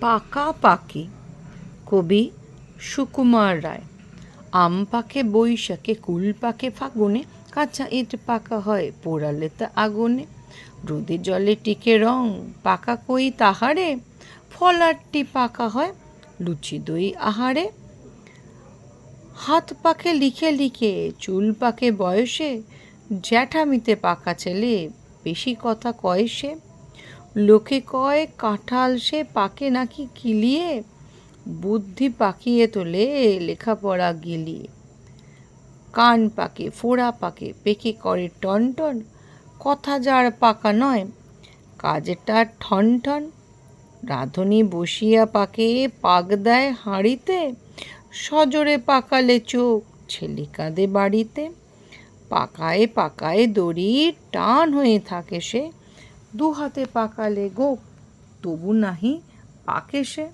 পাকা পাকে কবি সুকুমার রায় আম পাকে বৈশাখে কুল পাকে ফাগুনে, কাঁচা ইট পাকা হয় পোড়ালে তা আগুনে। রোদে জলে টিকে রং, পাকা কই তাহারে? ফলারটি পাকা হয় লুচি দই আহারে। হাত পাকে লিখে লিখে, চুল পাকে বয়সে, জ্যাঠামিতে পাকা ছেলে, বেশি কথা কয় সে। লোকে কয়, কাঁঠাল সে পাকে নাকি কিলিয়ে? বুদ্ধি পাকিয়ে তোলে, লেখাপড়া গিলিয়ে। কান পাকে, ফোড়া পাকে, পেকে করে টন টন, কথা যার পাকা নয়, কাজটা ঠন ঠন। রাঁধুনি বসিয়া পাকে, পাক দেয় হাঁড়িতে, সজোরে পাকালে চোখ, ছেলে কাঁদে বাড়িতে। পাকায় পাকায় দড়ি টান হয়ে থাকে সে। দু হাতে পাকালে গোপ তবু নাহি পাকে সে